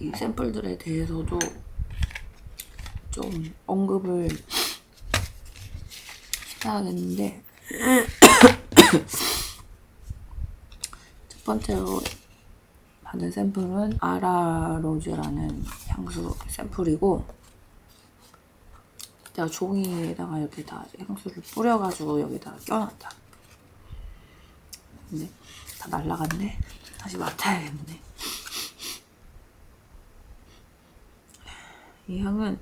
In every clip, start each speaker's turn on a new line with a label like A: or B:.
A: 이 샘플들에 대해서도 좀 언급을 해야겠는데 첫 번째로 받은 샘플은 아라로즈라는 향수 샘플이고 내가 종이에다가 이렇게 다 향수를 뿌려가지고 여기다가 껴놨다. 근데 다 날라갔네. 다시 맡아야겠네. 이 향은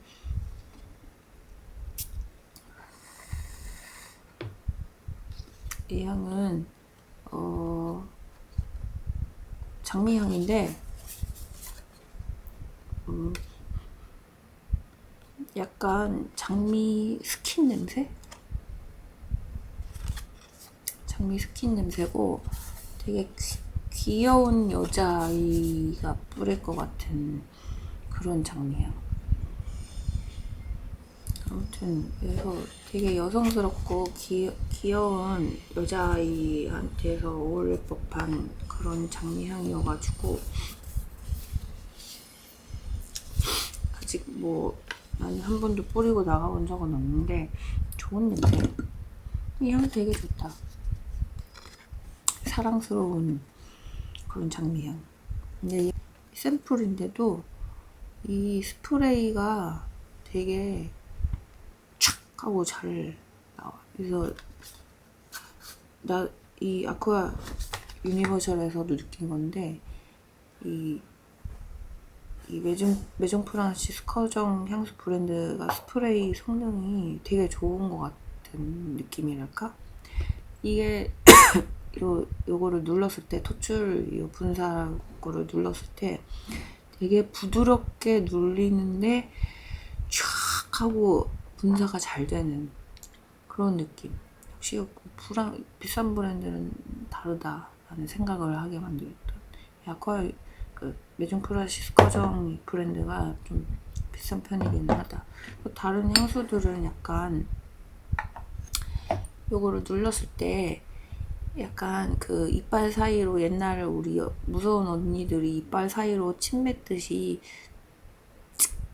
A: 이 향은 어 장미 향인데 음, 약간 장미 스킨 냄새? 장미 스킨 냄새고 되게 귀, 귀여운 여자아이가 뿌릴 것 같은 그런 장미향. 아무튼 그래서 되게 여성스럽고 귀, 귀여운 여자아이한테서 어울릴 법한 그런 장미향이어가지고 아직 뭐 나는 한 번도 뿌리고 나가본 적은 없는데 좋은 냄새. 이 향 되게 좋다. 사랑스러운 그런 장미향. 근데 이 샘플인데도 이 스프레이가 되게 촥 하고 잘 나와. 그래서 나 이 아쿠아 유니버셜에서도 느낀 건데 이, 이 메종, 메종 프란시스 커정 향수 브랜드가 스프레이 성능이 되게 좋은 것 같은 느낌이랄까? 이게 요, 요거를 눌렀을 때, 토출 요 분사 거를 눌렀을 때 되게 부드럽게 눌리는데 촥 하고 분사가 잘 되는 그런 느낌. 역시 브란, 비싼 브랜드는 다르다라는 생각을 하게 만들었던. 약간 그 메종 프라시스 커정 이 브랜드가 좀 비싼 편이기는 하다. 다른 향수들은 약간 요거를 눌렀을 때 약간 그 이빨 사이로 옛날 우리 무서운 언니들이 이빨 사이로 침 맺듯이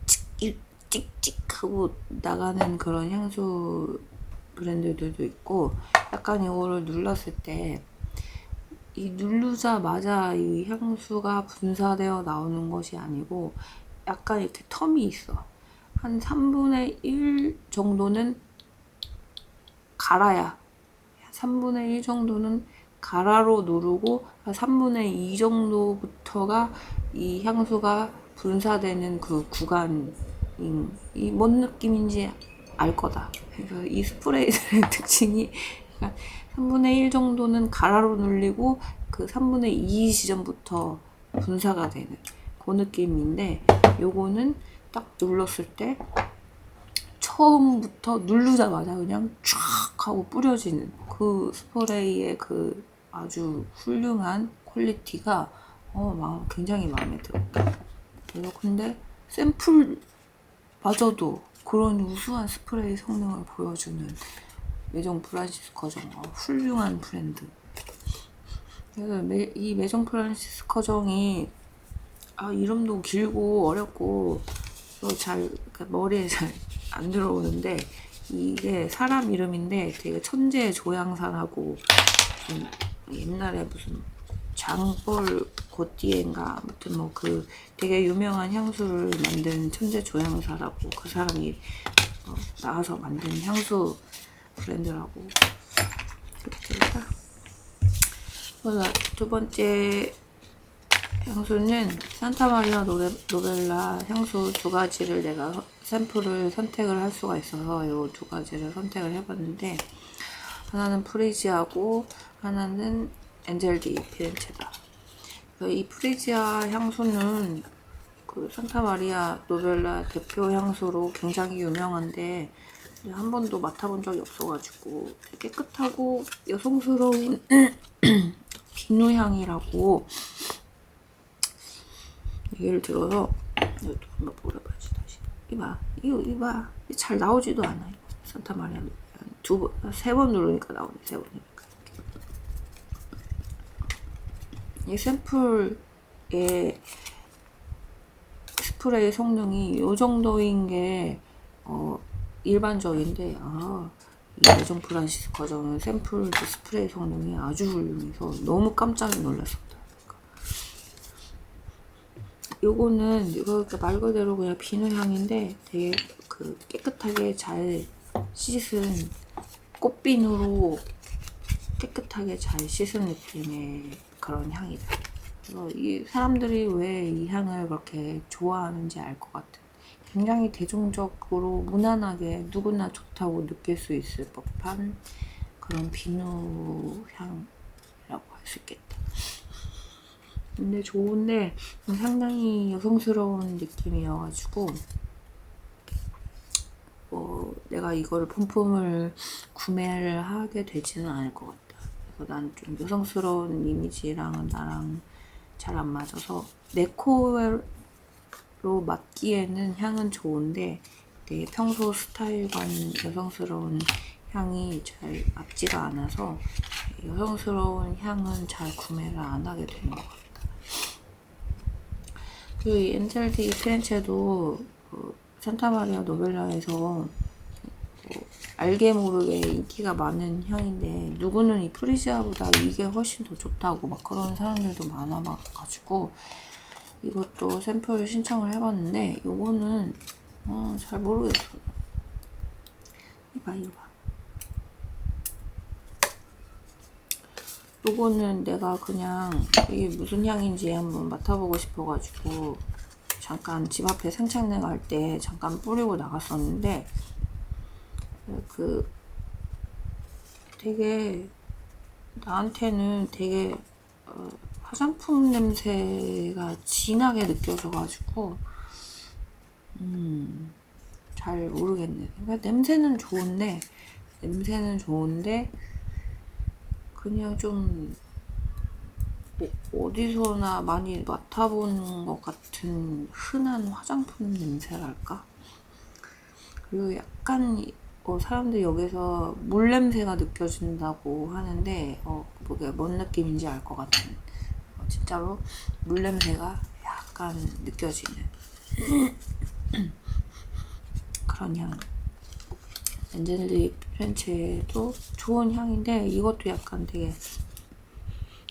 A: 찍찍 찍찍 하고 나가는 그런 향수 브랜드들도 있고 약간 이거를 눌렀을 때 이 누르자마자 이 향수가 분사되어 나오는 것이 아니고 약간 이렇게 텀이 있어. 한 3분의 1 정도는 갈아야 3분의 1 정도는 가라로 누르고 3분의 2 정도부터가 이 향수가 분사되는 그 구간인 이 뭔 느낌인지 알 거다. 그래서 이 스프레이들의 특징이 3분의 1 정도는 가라로 눌리고 그 3분의 2 지점부터 분사가 되는 그 느낌인데 요거는 딱 눌렀을 때 처음부터 누르자마자 그냥 쫙 하고 뿌려지는 그 스프레이의 그 아주 훌륭한 퀄리티가 어, 막 굉장히 마음에 들었다. 근데 샘플 마저도 그런 우수한 스프레이 성능을 보여주는 메종 프란시스 커정 어, 훌륭한 브랜드. 그래서 매, 이 메종 프란시스 커정이 아 이름도 길고 어렵고 또잘 그러니까 머리에 잘 안 들어오는데 이게 사람 이름인데 되게 천재 조향사라고 옛날에 무슨 장볼 고띠엔가 아무튼 뭐 그 되게 유명한 향수를 만든 천재 조향사라고 그 사람이 어, 나와서 만든 향수 브랜드라고 그렇게 되다. 두 번째 향수는 산타마리아 노베, 노벨라 향수 두 가지를 내가 샘플을 선택을 할 수가 있어서 이 두 가지를 선택을 해봤는데 하나는 프리지아고 하나는 엔젤디 피렌체다. 이 프리지아 향수는 그 산타마리아 노벨라 대표 향수로 굉장히 유명한데 한 번도 맡아본 적이 없어가지고 깨끗하고 여성스러운 비누 향이라고 얘기를 들어서 이것도 한번 물어봐야지 다시. 이봐 이거 이봐. 잘 나오지도 않아. 산타마리아 두번 세 번 누르니까 나오네 세 번이니까 이 샘플에 스프레이 성능이 이 정도인 게 어, 일반적인데 아, 이 예전 프란시스 과정은 샘플드 스프레이 성능이 아주 훌륭해서 너무 깜짝 놀랐습니다. 요거는 이거 말 그대로 그냥 비누 향인데 되게 그 깨끗하게 잘 씻은 꽃비누로 깨끗하게 잘 씻은 느낌의 그런 향이다. 그래서 이 사람들이 왜 이 향을 그렇게 좋아하는지 알 것 같은 굉장히 대중적으로 무난하게 누구나 좋다고 느낄 수 있을 법한 그런 비누 향이라고 할 수 있겠다. 근데 좋은데 상당히 여성스러운 느낌이어가지고 뭐 내가 이거를 본품을 구매를 하게 되지는 않을 것 같다. 난 좀 여성스러운 이미지랑은 나랑 잘 안 맞아서 내 코로 맡기에는 향은 좋은데 내 평소 스타일과는 여성스러운 향이 잘 맞지가 않아서 여성스러운 향은 잘 구매를 안 하게 되는 것 같다. 그 엔젤디 피렌체도 그 산타마리아 노벨라에서 뭐 알게 모르게 인기가 많은 향인데 누구는 이 프리지아보다 이게 훨씬 더 좋다고 막 그런 사람들도 많아가지고 이것도 샘플 신청을 해봤는데 요거는 어, 잘 모르겠어. 이봐 이거 봐. 요거는 내가 그냥 이게 무슨 향인지 한번 맡아보고 싶어가지고 잠깐 집 앞에 생창내 갈 때 잠깐 뿌리고 나갔었는데 그 되게 나한테는 되게 어, 화장품 냄새가 진하게 느껴져가지고 음, 잘 모르겠네. 그러니까 냄새는 좋은데 냄새는 좋은데 그냥 좀 어- 어디서나 많이 맡아본 것 같은 흔한 화장품 냄새랄까? 그리고 약간 어, 사람들이 여기서 물 냄새가 느껴진다고 하는데 어, 그게 뭔 느낌인지 알 것 같은 어, 진짜로 물 냄새가 약간 느껴지는 그런 향. 엔젤리 프렌체도 좋은 향인데 이것도 약간 되게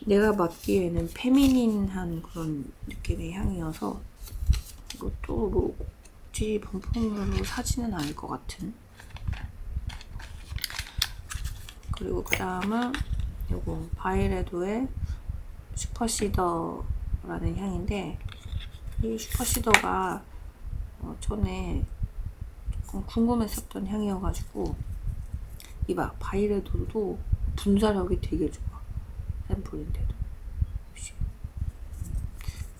A: 내가 맡기에는 페미닌한 그런 느낌의 향이어서 이것도 뭐 굳이 본품으로 사지는 않을 것 같은 그리고 그 다음은 요거 바이레도의 슈퍼시더라는 향인데 이 슈퍼시더가 어, 전에 조금 궁금했었던 향이어가지고 이봐 바이레도도 분사력이 되게 좋아 샘플인데도. 역시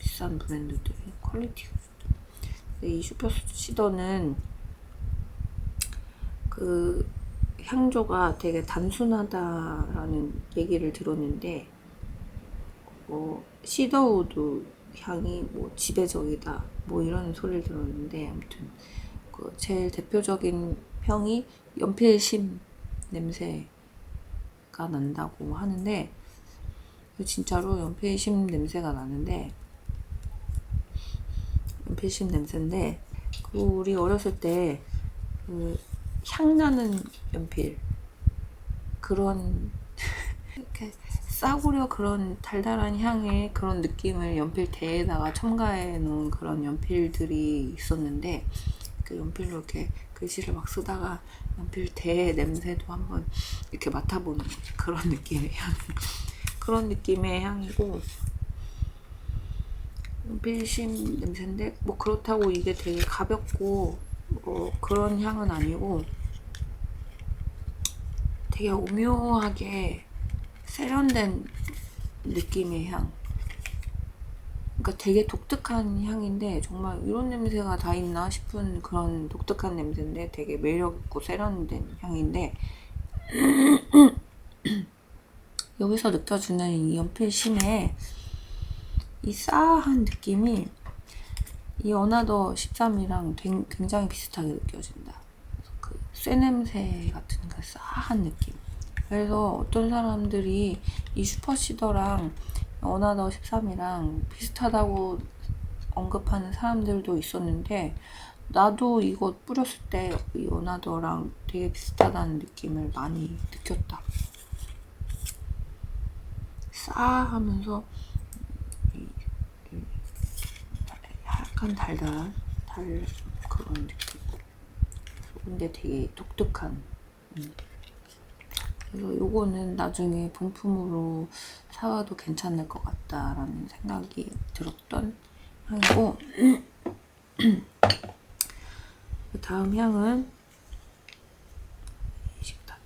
A: 비싼 브랜드들이 퀄리티가 좋다. 이 슈퍼시더는 그 향조가 되게 단순하다라는 얘기를 들었는데 뭐 시더우드 향이 뭐 지배적이다 뭐 이런 소리를 들었는데 아무튼 그 제일 대표적인 평이 연필심 냄새가 난다고 하는데 진짜로 연필심 냄새가 나는데 연필심 냄새인데 그 우리 어렸을 때 그 향나는 연필. 그런 이렇게 싸구려 그런 달달한 향의 그런 느낌을 연필 대에다가 첨가해 놓은 그런 연필들이 있었는데 그 연필로 이렇게 글씨를 막 쓰다가 연필 대 냄새도 한번 이렇게 맡아보는 그런 느낌의 향. 그런 느낌의 향이고 연필심 냄새인데 뭐 그렇다고 이게 되게 가볍고 뭐 그런 향은 아니고 되게 오묘하게 세련된 느낌의 향. 그러니까 되게 독특한 향인데 정말 이런 냄새가 다 있나 싶은 그런 독특한 냄새인데 되게 매력 있고 세련된 향인데 여기서 느껴지는 이 연필심의 이 싸한 느낌이 이 어나더 13이랑 굉장히 비슷하게 느껴진다. 그 쇠 냄새 같은 그 싸한 느낌. 그래서 어떤 사람들이 이 슈퍼시더랑 어나더 13이랑 비슷하다고 언급하는 사람들도 있었는데 나도 이거 뿌렸을 때이 요나더랑 되게 비슷하다는 느낌을 많이 느꼈다. 싸 하면서 이- 이- 약간 달달한 달 그런 느낌. 근데 되게 독특한. 음. 그래서 요거는 나중에 본품으로 사와도 괜찮을 것 같다라는 생각이 들었던 향이고 그 다음 향은 다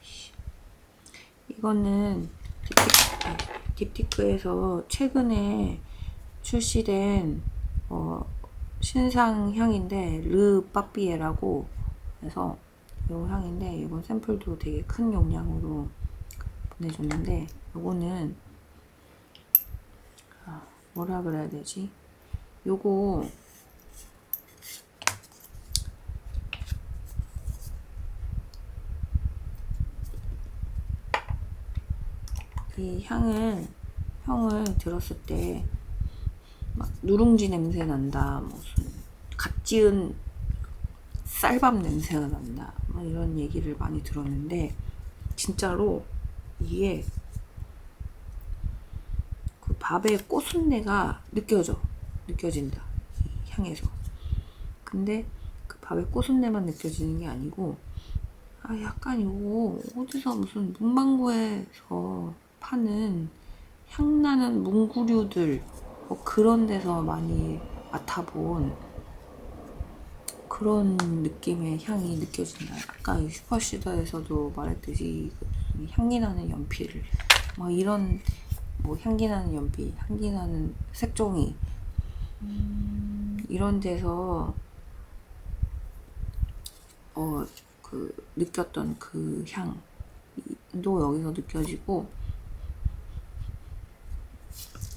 A: 씨. 이거는 딥티크, 아, 딥티크에서 최근에 출시된 어, 신상 향인데 르 빠삐에라고 해서 이 향인데 이건 샘플도 되게 큰 용량으로 보내줬는데 요거는 아, 뭐라 그래야 되지? 요거 이 향을 향을 들었을 때 막 누룽지 냄새 난다 무슨 갓 지은 쌀밥 냄새가 난다 막 이런 얘기를 많이 들었는데 진짜로 이게 그 밥의 꼬순내가 느껴져 느껴진다 이 향에서. 근데 그 밥의 꼬순내만 느껴지는 게 아니고 아 약간 요거 어디서 무슨 문방구에서 파는 향나는 문구류들 뭐 그런 데서 많이 맡아본 그런 느낌의 향이 느껴진다. 아까 이 슈퍼시더에서도 말했듯이 그 향기 나는 연필, 뭐 이런 뭐 향기 나는 연필, 향기 나는 색종이 이런 데서 어 그 느꼈던 그 향도 여기서 느껴지고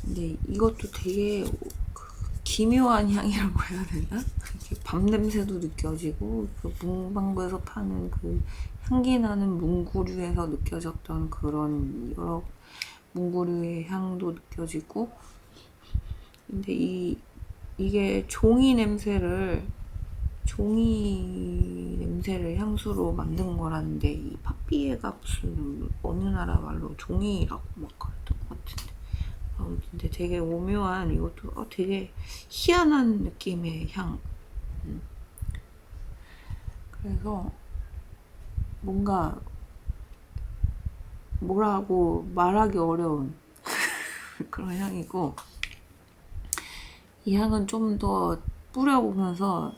A: 근데 이것도 되게 그 기묘한 향이라고 해야 되나? 밥 냄새도 느껴지고 그 문방구에서 파는 그 향기 나는 문구류에서 느껴졌던 그런 여러 문구류의 향도 느껴지고 근데 이 이게 종이 냄새를 종이 냄새를 향수로 만든 거라는데 이 파피에가 무슨 어느 나라 말로 종이라고 막 그랬던 것 같은데 아무튼 근데 되게 오묘한 이것도 어, 되게 희한한 느낌의 향. 음. 그래서 뭔가 뭐라고 말하기 어려운 그런 향이고 이 향은 좀 더 뿌려보면서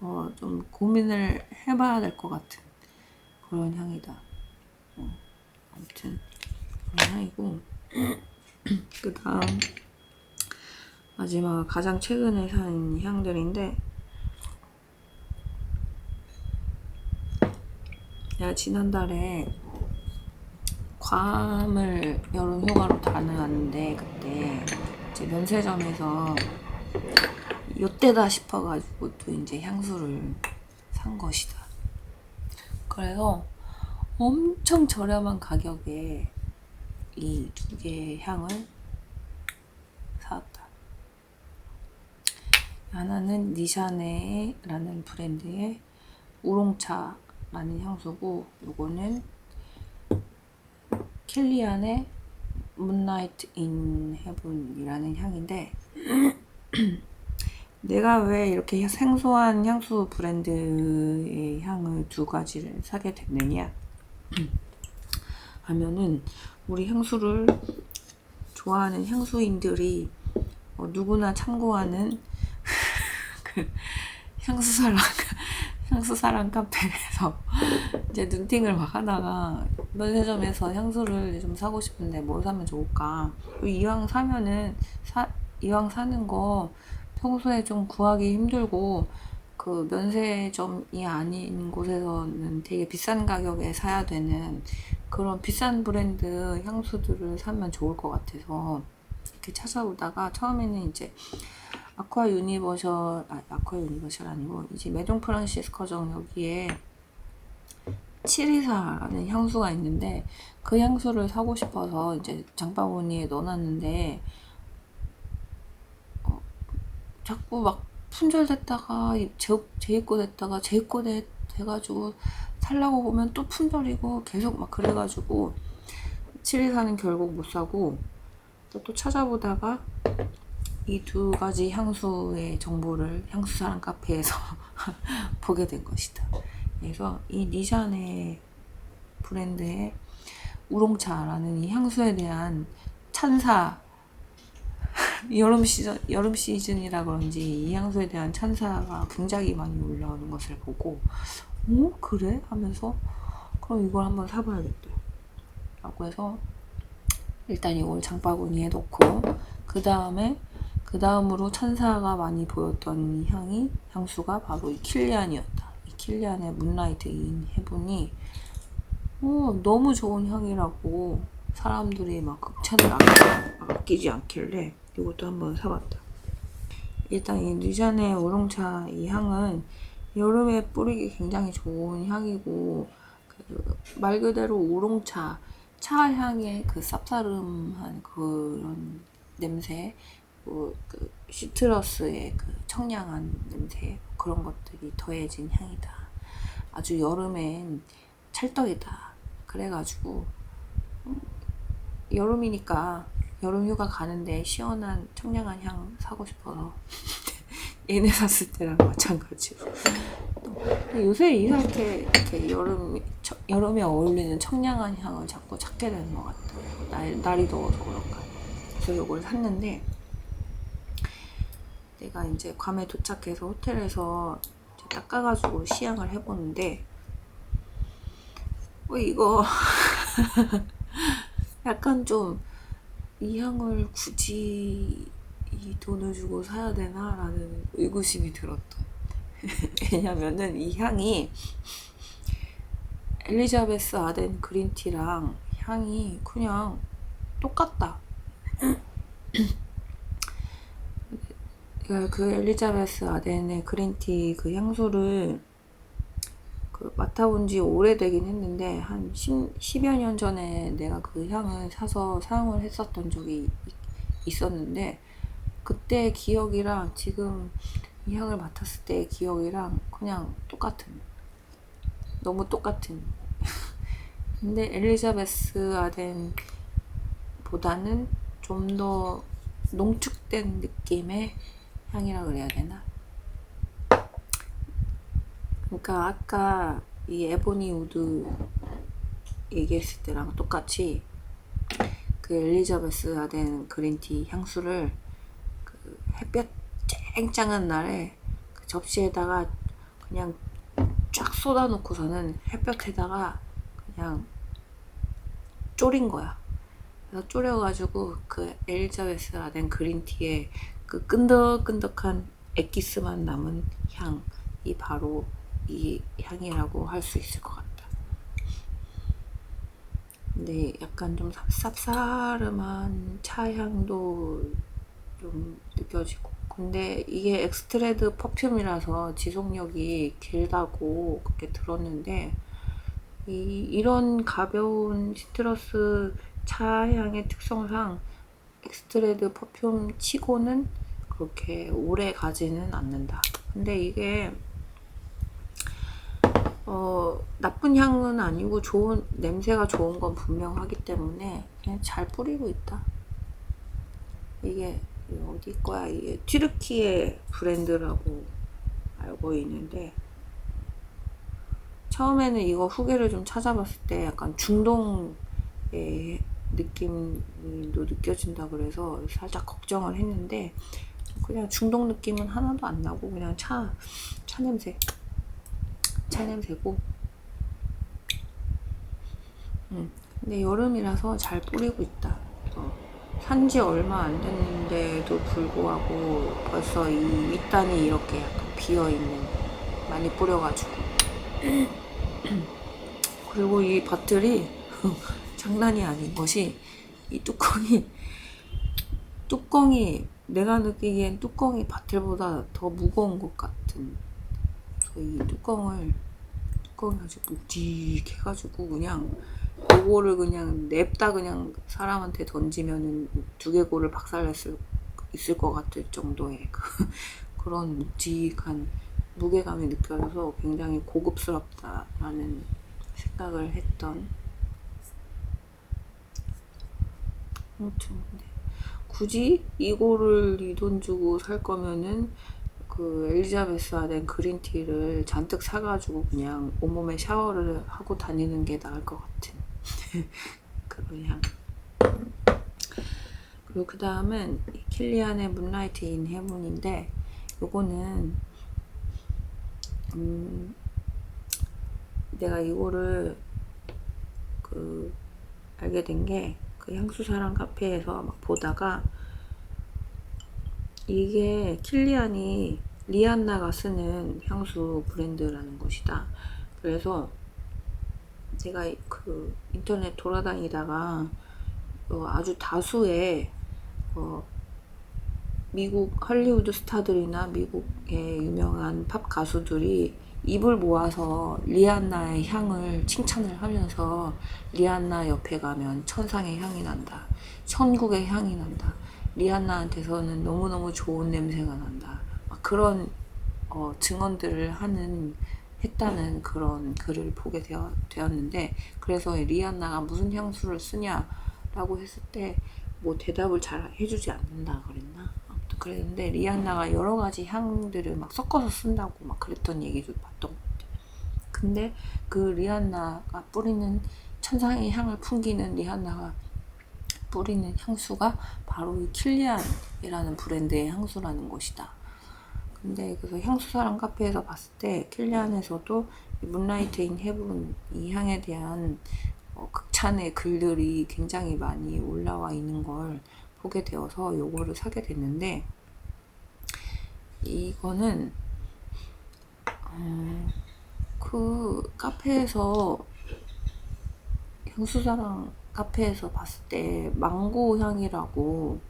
A: 어, 좀 고민을 해봐야 될 것 같은 그런 향이다. 어, 아무튼 그런 향이고 그 다음 마지막 가장 최근에 산 향들인데 내가 지난달에 괌을 여름 휴가로 다녀왔는데 그때 이제 면세점에서 요때다 싶어가지고 또 이제 향수를 산 것이다. 그래서 엄청 저렴한 가격에 이 두 개의 향을 사왔다. 하나는 니샤네라는 브랜드의 우롱차라는 향수고 요거는 켈리안의 문나이트 인 헤븐이라는 향인데 내가 왜 이렇게 생소한 향수 브랜드의 향을 두 가지를 사게 됐느냐 하면은 우리 향수를 좋아하는 향수인들이 어, 누구나 참고하는 그 향수사랑 향수사랑 카페에서 이제 눈팅을 막 하다가 면세점에서 향수를 좀 사고 싶은데 뭘 사면 좋을까? 이왕 사면은 사 이왕 사는 거 평소에 좀 구하기 힘들고 그 면세점이 아닌 곳에서는 되게 비싼 가격에 사야 되는 그런 비싼 브랜드 향수들을 사면 좋을 것 같아서 이렇게 찾아보다가 처음에는 이제 아쿠아 유니버셜 아 아쿠아 유니버셜 아니고 이제 메종 프란시스코정 여기에 724라는 향수가 있는데 그 향수를 사고 싶어서 이제 장바구니에 넣어놨는데 어, 자꾸 막 품절됐다가 재, 재입고 됐다가 재입고 돼, 돼가지고 살라고 보면 또 품절이고 계속 막 그래가지고 7일사는 결국 못 사고 또, 또 찾아보다가 이 두 가지 향수의 정보를 향수사랑 카페에서 보게 된 것이다. 그래서 이 니샨의 브랜드의 우롱차라는 이 향수에 대한 찬사 여름 시즌 여름 시즌이라 그런지 이 향수에 대한 찬사가 굉장히 많이 올라오는 것을 보고 오 그래? 하면서 그럼 이걸 한번 사봐야겠다. 라고 해서 일단 이걸 장바구니에 넣고 그 다음에 그 다음으로 찬사가 많이 보였던 향이 향수가 바로 이 킬리안이었다. 이 킬리안의 문라이트 인 해분이 어, 너무 좋은 향이라고 사람들이 막 극찬을 아끼, 아끼 지 않길래 이것도 한번 사봤다. 일단 이 뉴잔의 우롱차 이 향은 여름에 뿌리기 굉장히 좋은 향이고 그 말 그대로 우롱차 차 향의 그 쌉싸름한 그런 냄새 뭐 그 시트러스의 그 청량한 냄새 그런 것들이 더해진 향이다. 아주 여름엔 찰떡이다. 그래가지고 음, 여름이니까 여름 휴가 가는데 시원한 청량한 향 사고 싶어서 얘네 샀을 때랑 마찬가지로 요새 이상하게 이렇게 여름 저- 여름에 어울리는 청량한 향을 자꾸 찾게 되는 것 같아요. 날, 날이 더워서 그런가. 그래서 이걸 샀는데 내가 이제 괌에 도착해서 호텔에서 닦아가지고 시향을 해보는데 어, 이거 약간 좀 이 향을 굳이 이 돈을 주고 사야 되나라는 의구심이 들었던. 왜냐면은 이 향이 엘리자베스 아덴 그린티랑 향이 그냥 똑같다. 그, 그 엘리자베스 아덴의 그린티 그 향수를 그 맡아본 지 오래되긴 했는데 한 10, 10여 년 전에 내가 그 향을 사서 사용을 했었던 적이 있- 있었는데 그때 기억이랑 지금 이 향을 맡았을 때의 기억이랑 그냥 똑같은 너무 똑같은 근데 엘리자베스 아덴 보다는 좀 더 농축된 느낌의 향이라 그래야 되나? 그러니까 아까 이 에보니 우드 얘기했을 때랑 똑같이 그 엘리자베스 아덴 그린티 향수를 그 햇볕 쨍쨍한 날에 그 접시에다가 그냥 쫙 쏟아놓고서는 햇볕에다가 그냥 졸인 거야. 그래서 졸여가지고 그 엘리자베스 아덴 그린티의 그 끈덕끈덕한 엑기스만 남은 향이 바로 이 향이라고 할 수 있을 것 같다. 근데 약간 좀 쌉- 쌉싸름한 차 향도 좀 느껴지고. 근데 이게 엑스트레드 퍼퓸이라서 지속력이 길다고 그렇게 들었는데 이, 이런 가벼운 시트러스 차 향의 특성상 엑스트레드 퍼퓸 치고는 그렇게 오래 가지는 않는다. 근데 이게 어, 나쁜 향은 아니고 좋은 냄새가 좋은 건 분명하기 때문에 그냥 잘 뿌리고 있다. 이게 어디 거야? 이게 튀르키의 브랜드라고 알고 있는데 처음에는 이거 후기를 좀 찾아봤을 때 약간 중동의 느낌도 느껴진다 그래서 살짝 걱정을 했는데 그냥 중동 느낌은 하나도 안 나고 그냥 차, 차 냄새 차 냄새고. 음, 근데 여름이라서 잘 뿌리고 있다. 어, 산지 얼마 안 됐는데도 불구하고 벌써 이 윗단이 이렇게 약간 비어있는 많이 뿌려가지고. 그리고 이 바틀이 장난이 아닌 것이 이 뚜껑이 뚜껑이 내가 느끼기엔 뚜껑이 바틀보다 더 무거운 것 같은 그래서 이 뚜껑을 뚜껑이 아주 묵직해가지고 그냥 요거를 그냥 냅다 그냥 사람한테 던지면은 두개골을 박살냈을 있을 것 같을 정도의 그, 그런 묵직한 무게감이 느껴져서 굉장히 고급스럽다라는 생각을 했던. 아무튼 근데 굳이 이거를 이 돈 주고 살 거면은 그 엘리자베스 아덴 그린티를 잔뜩 사가지고 그냥 온몸에 샤워를 하고 다니는 게 나을 것 같은 그런 향. 그리고 그 다음은 킬리안의 문라이트 인 헤븐인데 요거는 음 내가 이거를 그 알게 된 게 그 향수사랑 카페에서 막 보다가 이게 킬리안이 리안나가 쓰는 향수 브랜드라는 것이다. 그래서 제가 그 인터넷 돌아다니다가 어 아주 다수의 어 미국 할리우드 스타들이나 미국의 유명한 팝 가수들이 입을 모아서 리안나의 향을 칭찬을 하면서 리안나 옆에 가면 천상의 향이 난다. 천국의 향이 난다. 리안나한테서는 너무너무 좋은 냄새가 난다. 막 그런 어, 증언들을 하는 했다는 그런 글을 보게 되어, 되었는데 그래서 리안나가 무슨 향수를 쓰냐라고 했을 때 뭐 대답을 잘 해주지 않는다 그랬나 아무튼 그랬는데 리안나가 여러 가지 향들을 막 섞어서 쓴다고 막 그랬던 얘기도 봤던 것 같아요. 근데 그 리안나가 뿌리는 천상의 향을 풍기는 리안나가 뿌리는 향수가 바로 이 킬리안이라는 브랜드의 향수라는 것이다. 근데 그래서 향수사랑 카페에서 봤을 때 킬리안에서도 문라이트 인 헤븐 이 향에 대한 어, 극찬의 글들이 굉장히 많이 올라와 있는 걸 보게 되어서 요거를 사게 됐는데 이거는 음, 그 카페에서 향수사랑 카페에서 봤을 때 망고 향이라고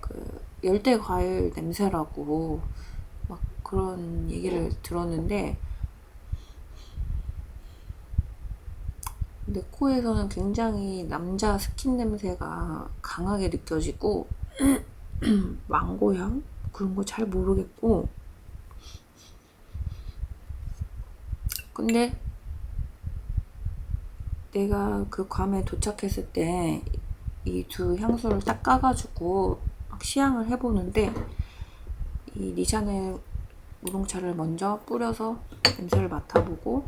A: 그 열대 과일 냄새라고 막 그런 얘기를 들었는데 내 코에서는 굉장히 남자 스킨 냄새가 강하게 느껴지고 망고 향? 그런 거 잘 모르겠고. 근데 내가 그 괌에 도착했을 때 이 두 향수를 딱 까가지고 막 시향을 해보는데 이 리샤넬 우롱차를 먼저 뿌려서 냄새를 맡아보고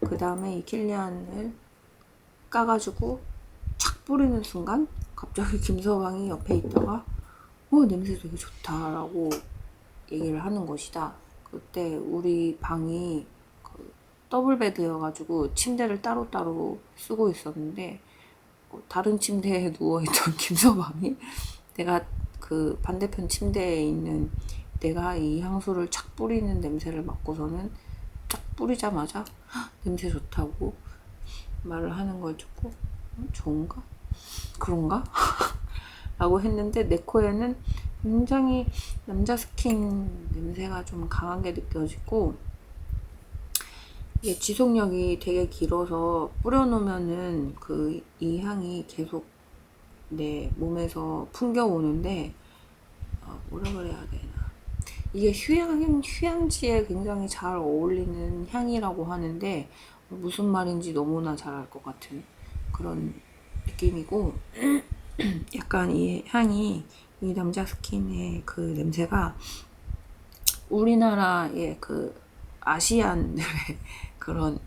A: 그 다음에 이 킬리안을 까가지고 착 뿌리는 순간 갑자기 김서방이 옆에 있다가 어 냄새 되게 좋다라고 얘기를 하는 것이다. 그때 우리 방이 더블 베드여가지고 침대를 따로따로 쓰고 있었는데 어, 다른 침대에 누워있던 김서방이 내가 그 반대편 침대에 있는 내가 이 향수를 착 뿌리는 냄새를 맡고서는 쫙 뿌리자마자 냄새 좋다고 말을 하는 걸 듣고 음, 좋은가? 그런가? 라고 했는데 내 코에는 굉장히 남자 스킨 냄새가 좀 강하게 느껴지고 이게 지속력이 되게 길어서 뿌려놓으면은 그 이 향이 계속 내 몸에서 풍겨오는데 어, 뭐라 그래야 되나 이게 휴양 휴양지에 굉장히 잘 어울리는 향이라고 하는데 무슨 말인지 너무나 잘 알 것 같은 그런 느낌이고 약간 이 향이 이 남자 스킨의 그 냄새가 우리나라의 그 아시안들의 그런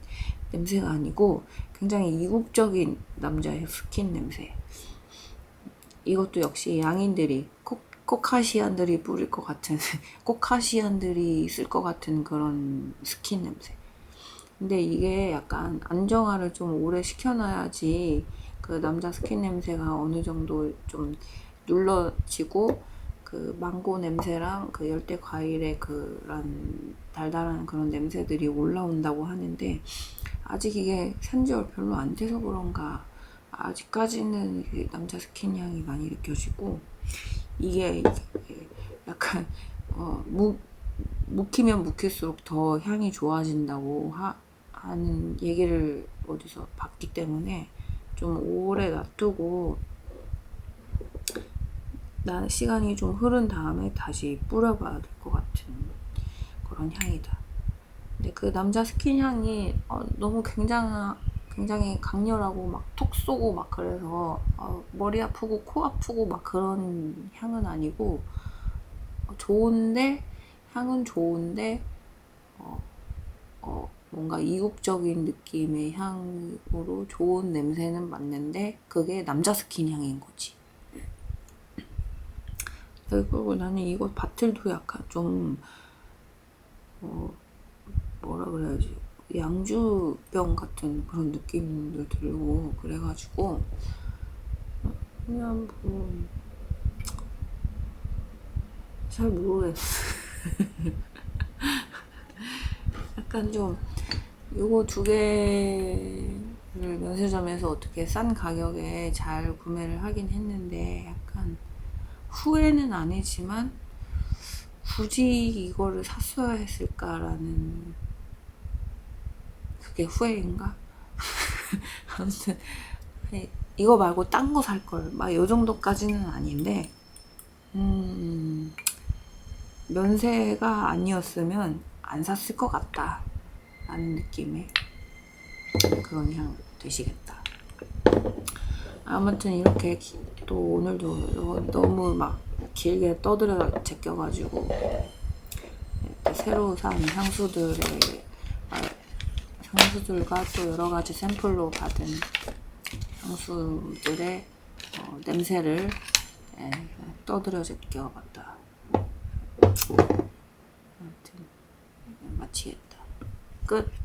A: 냄새가 아니고 굉장히 이국적인 남자의 스킨 냄새. 이것도 역시 양인들이 코, 코카시안들이 뿌릴 것 같은 코카시안들이 쓸 것 같은 그런 스킨 냄새. 근데 이게 약간 안정화를 좀 오래 시켜놔야지 그 남자 스킨 냄새가 어느 정도 좀 눌러지고 그 망고 냄새랑 그 열대 과일의 그런 달달한 그런 냄새들이 올라온다고 하는데 아직 이게 산지가 별로 안 돼서 그런가 아직까지는 남자 스킨 향이 많이 느껴지고 이게 약간 어, 묵, 묵히면 묵힐수록 더 향이 좋아진다고 하, 하는 얘기를 어디서 봤기 때문에 좀 오래 놔두고 나 시간이 좀 흐른 다음에 다시 뿌려봐야 될 것 같은 그런 향이다. 근데 그 남자 스킨 향이 어, 너무 굉장히 굉장히 강렬하고 막 톡 쏘고 막 그래서 어, 머리 아프고 코 아프고 막 그런 향은 아니고 어, 좋은데 향은 좋은데 어, 어, 뭔가 이국적인 느낌의 향으로 좋은 냄새는 맞는데 그게 남자 스킨 향인 거지. 그리고 나는 이거 바틀도 약간 좀 어, 뭐라 그래야지 양주병 같은 그런 느낌도 들고 그래가지고 그냥 뭐 잘 모르겠어. 약간 좀 요거 두 개를 면세점에서 어떻게 싼 가격에 잘 구매를 하긴 했는데 약간 후회는 아니지만 굳이 이거를 샀어야 했을까라는 그게 후회인가? 아무튼 아니, 이거 말고 딴 거 살 걸. 막 요 정도까지는 아닌데 음, 면세가 아니었으면 안 샀을 것 같다. 라는 느낌의 그런 향 되시겠다. 아무튼 이렇게 기- 또 오늘도 너무 막 길게 떠들어 제껴가지고 새로 산 향수들의 아, 향수들과 또 여러 가지 샘플로 받은 향수들의 어, 냄새를 예, 떠들어 제껴봤다. 아무튼 마치겠다. 끝.